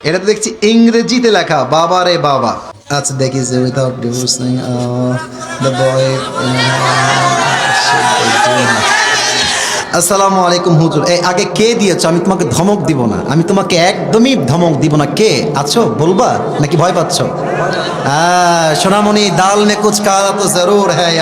এটা তো দেখছি ইংরেজিতে লেখা, বাবা রে বাবা। আচ্ছা দেখি যে উইথাউট ডিভোর্সিং দ্য বয় আসসালামু আলাইকুম হুজুর। এই, আগে কে দিয়েছ? আমি তোমাকে ধমক দিব না। আমি তোমাকে একদমই ধমক দিব না কে? আছো? বলবা? নাকি ভয় পাচ্ছ? সোনামণি দাল মে কুচ তো জরুর হ্যাঁ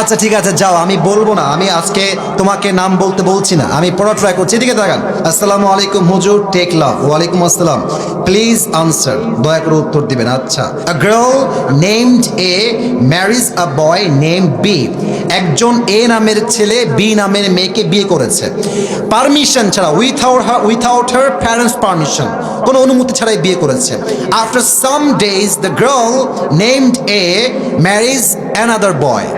আচ্ছা ঠিক আছে, যাও, আমি বলব না। আমি আজকে তোমাকে নাম বলতে বলছি না। আমি পড়া ট্রাই করছি। এদিকে তাকান। আসসালামু আলাইকুম, হুজুর টেক লাভ ওয়ালাইকুম আসসালাম। প্লিজ আনসার দয়া করে উত্তর দিবেন। আচ্ছা। A girl named A marriage a boy name B একজন এ নামের ছেলে বি নামের মেয়েকে বিয়ে করেছে। পারমিশন ছাড়া without her without her parents permission কোনো অনুমতি ছাড়াই বিয়ে করেছে। After some days the girl named A marriage another boy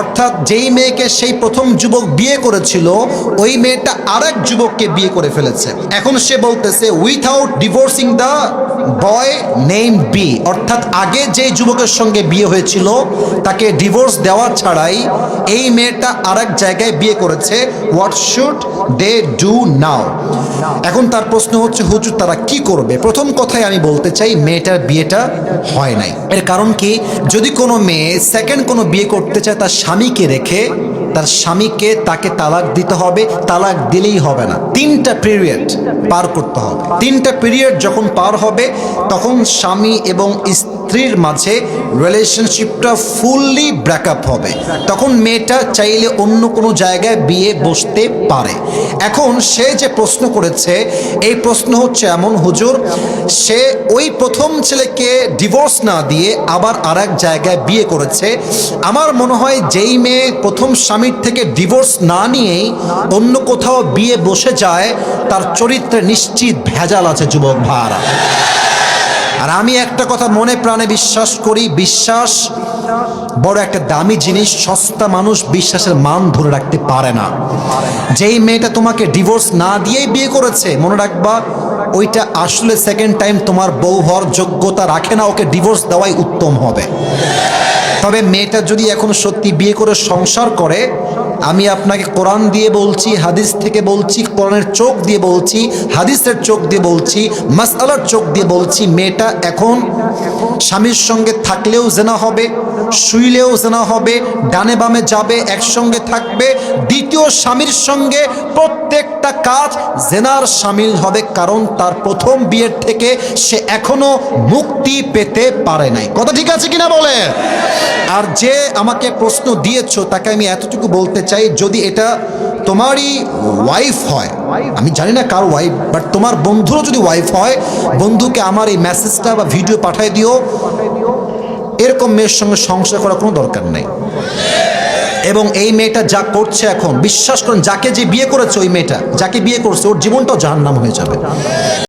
অর্থাৎ যেই মেয়েকে সেই প্রথম যুবক বিয়ে করেছিল, ওই মেয়েটা আরেক যুবককে বিয়ে করে ফেলেছে। এখন সে বলতেছে without divorcing the boy name B অর্থাৎ আগে যে যুবকের সঙ্গে বিয়ে হয়েছিল, তাকে ডিভোর্স দেওয়া ছাড়াই এই মেয়েটা আরেক জায়গায় বিয়ে করেছে। What should they do now এখন তার প্রশ্ন হচ্ছে, হুজুর, তারা কি করবে? প্রথম কথাই আমি বলতে চাই, মেয়েটার বিয়েটা হয় নাই। এর কারণ কি? যদি কোনো মেয়ে সেকেন্ড কোনো বিয়ে করতে চায়, তার স্বামীকে রেখে, তার স্বামীকে তাকে তালাক দিতে হবে, তালাক দিলেই হবে না। তিনটা পিরিয়ড পার করতে হবে। তিনটা পিরিয়ড যখন পার হবে, তখন স্বামী এবং স্ত্রীর মাঝে রিলেশনশিপটা ফুললি ব্রেকআপ হবে। তখন মেয়েটা চাইলে অন্য কোনো জায়গায় বিয়ে বসতে পারে। এখন সে যে প্রশ্ন করেছে, এই প্রশ্ন হচ্ছে এমন, হুজুর, সে ওই প্রথম ছেলেকে ডিভোর্স না দিয়ে আবার আর এক জায়গায় বিয়ে করেছে। আমার মনে হয় যেই মেয়ে প্রথম স্বামীর থেকে ডিভোর্স না নিয়েই অন্য কোথাও বিয়ে বসে যায়, তার চরিত্রে নিশ্চিত ভেজাল আছে, যুবক ভাড়া আর আমি একটা কথা মনে প্রাণে বিশ্বাস করি, বিশ্বাস বড় একটা দামি জিনিস, সস্তা মানুষ বিশ্বাসের মান ধরে রাখতে পারে না। যেই মেয়েটা তোমাকে ডিভোর্স না দিয়েই বিয়ে করেছে, মনে রাখবা, ওইটা আসলে সেকেন্ড টাইম তোমার বউ হওয়ার যোগ্যতা রাখে না, ওকে ডিভোর্স দেওয়াই উত্তম হবে। তবে মেয়েটা যদি এখন সত্যি বিয়ে করে সংসার করে আমি আপনাকে কোরআন দিয়ে বলছি, হাদিস থেকে বলছি, কোরআনের চোখ দিয়ে বলছি, হাদিসের চোখ দিয়ে বলছি মাসালার চোখ দিয়ে বলছি, মেয়েটা এখন স্বামীর সঙ্গে থাকলেও জেনা হবে, শুইলেও জেনা হবে, ডানে বামে যাবে, একসঙ্গে থাকবে, দ্বিতীয় স্বামীর সঙ্গে প্রত্যেকটা কাজ জেনার সামিল হবে, কারণ তার প্রথম বিয়ের থেকে সে এখনও মুক্তি পেতে পারে নাই। কথা ঠিক আছে কিনা বলে আর যে আমাকে প্রশ্ন দিয়েছ, তাকে আমি এতটুকু বলতে চাই, যদি এটা তোমারই ওয়াইফ হয়, আমি জানি না কার ওয়াইফ বাট তোমার বন্ধুরও যদি ওয়াইফ হয়, বন্ধুকে আমার এই মেসেজটা বা ভিডিও পাঠাই দিও, এরকম মেয়ের সঙ্গে সংসার করার কোনো দরকার নেই। এবং এই মেয়েটা যা করছে এখন, বিশ্বাস করুন, যাকে যে বিয়ে করেছে ওই মেয়েটা, যাকে বিয়ে করছে, ওর জীবনটাও জাহান্নাম হয়ে যাবে।